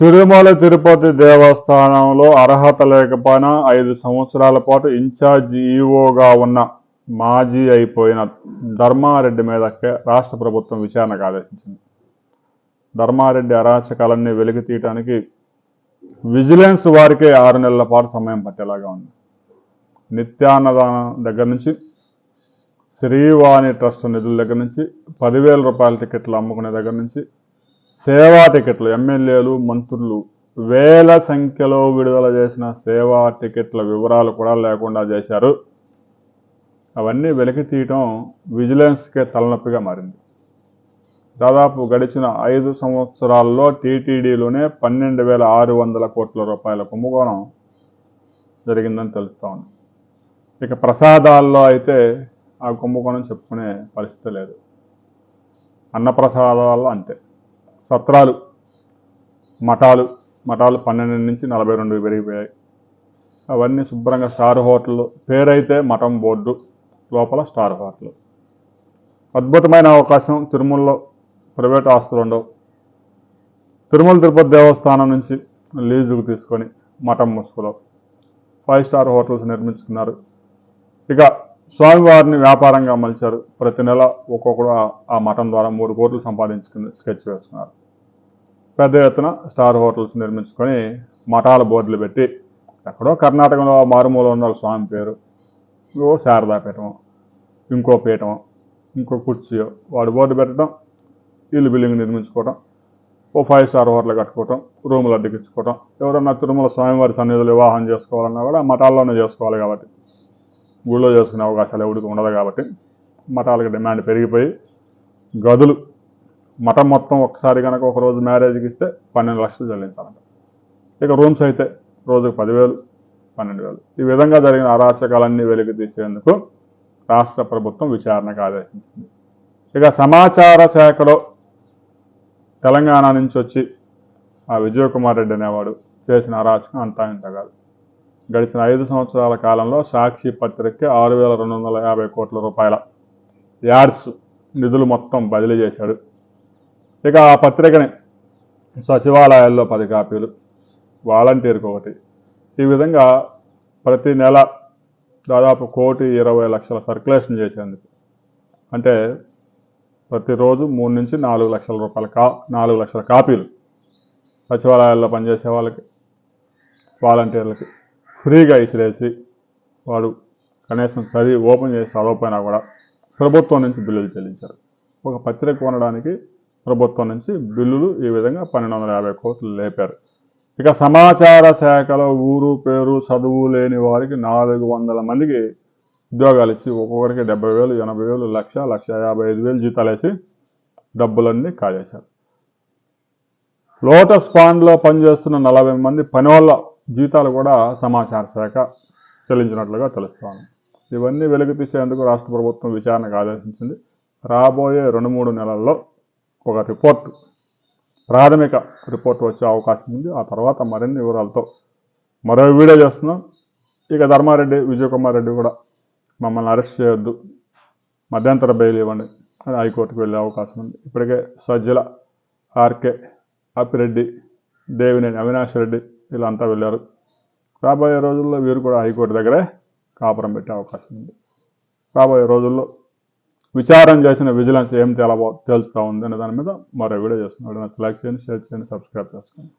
తిరుమల తిరుపతి దేవస్థానంలో అర్హత లేకపోయినా ఐదు సంవత్సరాల పాటు ఇన్ఛార్జ్ ఈఓగా ఉన్న మాజీ అయిపోయిన ధర్మారెడ్డి మీద రాష్ట్ర ప్రభుత్వం విచారణకు ఆదేశించింది. ధర్మారెడ్డి అరాచకాలన్నీ వెలికి తీయటానికి విజిలెన్స్ వారికే ఆరు నెలల పాటు సమయం పట్టేలాగా ఉంది. నిత్యాన్నదానం దగ్గర నుంచి శ్రీవాణి ట్రస్ట్ నిధుల దగ్గర నుంచి పదివేల రూపాయల టికెట్లు అమ్ముకునే దగ్గర నుంచి సేవా టికెట్లు ఎమ్మెల్యేలు మంత్రులు వేల సంఖ్యలో విడుదల చేసిన సేవా టికెట్ల వివరాలు కూడా లేకుండా చేశారు. అవన్నీ వెలికి తీయటం విజిలెన్స్కే తలనొప్పిగా మారింది. దాదాపు గడిచిన ఐదు సంవత్సరాల్లో టీటీడీలోనే పన్నెండు వేల ఆరు వందల కోట్ల రూపాయల కుంభకోణం జరిగిందని తెలుస్తూ ఉంది. ఇక ప్రసాదాల్లో అయితే ఆ కుంభకోణం చెప్పుకునే పరిస్థితి లేదు. అన్నప్రసాదాల్లో అంతే. సత్రాలు మఠాలు మఠాలు పన్నెండు నుంచి నలభై రెండు పెరిగిపోయాయి. అవన్నీ శుభ్రంగా స్టార్ హోటల్ పేరైతే మఠం బోర్డు లోపల స్టార్ హోటల్ అద్భుతమైన అవకాశం తిరుమలలో ప్రైవేట్ ఆస్తులు ఉండవు. తిరుమల తిరుపతి దేవస్థానం నుంచి లీజుకు తీసుకొని మఠం ముసుగులో ఫైవ్ స్టార్ హోటల్స్ నిర్మించుకున్నారు. ఇక స్వామివారిని వ్యాపారంగా మలిచారు. ప్రతి నెల ఒక్కొక్కడు ఆ- మఠం ద్వారా మూడు కోట్లు సంపాదించుకుని స్కెచ్ వేసుకున్నారు. పెద్ద ఎత్తున స్టార్ హోటల్స్ నిర్మించుకొని మఠాల బోర్డులు పెట్టి ఎక్కడో కర్ణాటకలో మారుమూల ఉన్న స్వామి పేరు. ఓ శారదా పీఠం ఇంకో పీఠం ఇంకో కుర్చీయో వాడు బోర్డు పెట్టడం ఇల్లు బిల్డింగ్ నిర్మించుకోవటం ఓ ఫైవ్ స్టార్ హోటల్ కట్టుకోవటం రూములు అద్దెకించుకోవటం ఎవరన్నా తిరుమల స్వామివారి సన్నిధులు వివాహం చేసుకోవాలన్నా కూడా మఠాల్లోనే చేసుకోవాలి కాబట్టి గుళ్ళో చేసుకునే అవకాశాలు ఎవరికి ఉండదు కాబట్టి మఠాలకు డిమాండ్ పెరిగిపోయి గదులు మఠం మొత్తం ఒకసారి కనుక ఒక రోజు మ్యారేజ్కి ఇస్తే పన్నెండు లక్షలు చెల్లించాలంట. ఇక రూమ్స్ అయితే రోజుకు పదివేలు పన్నెండు వేలు. ఈ విధంగా జరిగిన అరాచకాలన్నీ వెలికి తీసేందుకు రాష్ట్ర ప్రభుత్వం విచారణకు ఆదేశించింది. ఇక సమాచార శాఖలో తెలంగాణ నుంచి వచ్చి ఆ విజయకుమార్ రెడ్డి అనేవాడు చేసిన అరాచకం అంతా ఇంత కాదు. గడిచిన ఐదు సంవత్సరాల కాలంలో సాక్షి పత్రికకి ఆరు వేల రెండు వందల యాభై కోట్ల రూపాయల యాడ్స్ నిధులు మొత్తం బదిలీ చేశాడు. ఇక ఆ పత్రికని సచివాలయాల్లో పది కాపీలు వాలంటీర్కి ఒకటి. ఈ విధంగా ప్రతి నెల దాదాపు కోటి ఇరవై లక్షల సర్క్యులేషన్ చేసేందుకు. అంటే ప్రతిరోజు మూడు నుంచి నాలుగు లక్షల రూపాయల కా నాలుగు లక్షల కాపీలు సచివాలయాల్లో పనిచేసే వాళ్ళకి వాలంటీర్లకి. ఫ్రీగా ఇసిరేసి వాడు కనీసం చదివి ఓపెన్ చేసి చదవకపోయినా కూడా ప్రభుత్వం నుంచి బిల్లులు చెల్లించారు. ఒక పత్రిక కొనడానికి ప్రభుత్వం నుంచి బిల్లులు ఈ విధంగా పన్నెండు వందల యాభై కోట్లు లేపారు. ఇక సమాచార శాఖలో ఊరు పేరు చదువు లేని వారికి నాలుగు వందల మందికి ఉద్యోగాలు ఇచ్చి ఒక్కొక్కరికి డెబ్బై వేలు ఎనభై వేలు లక్ష లక్ష యాభై ఐదు వేలు జీతాలు వేసి డబ్బులన్నీ కాజేశారు. లోటస్ పాండ్లో పనిచేస్తున్న నలభై మంది పని వాళ్ళ జీతాలు కూడా సమాచార శాఖ చెల్లించినట్లుగా తెలుస్తోంది. ఇవన్నీ వెలుగు తీసేందుకు రాష్ట్ర ప్రభుత్వం విచారణకు ఆదేశించింది. రాబోయే రెండు మూడు నెలల్లో ఒక రిపోర్ట్ ప్రాథమిక రిపోర్ట్ వచ్చే అవకాశం ఉంది. ఆ తర్వాత మరిన్ని వివరాలతో మరో వీడియో చేస్తున్నాం. ఇక ధర్మారెడ్డి విజయకుమార్ రెడ్డి కూడా మమ్మల్ని అరెస్ట్ చేయొద్దు. మధ్యంతర బెయిల్ ఇవ్వండి అని హైకోర్టుకు వెళ్ళే అవకాశం ఉంది. ఇప్పటికే సజ్జల ఆర్కే అప్పిరెడ్డి దేవినేని అవినాష్ రెడ్డి వీళ్ళంతా వెళ్ళారు. రాబోయే రోజుల్లో వీరు కూడా హైకోర్టు దగ్గరే కాపురం పెట్టే అవకాశం ఉంది. రాబోయే రోజుల్లో విచారం చేసిన విజిలెన్స్ ఏం తెలవో తెలుస్తూ ఉంది అనే దాని మీద మరో వీడియో చేస్తున్నాడు లైక్ చేయండి షేర్ చేయండి సబ్స్క్రైబ్ చేసుకోండి.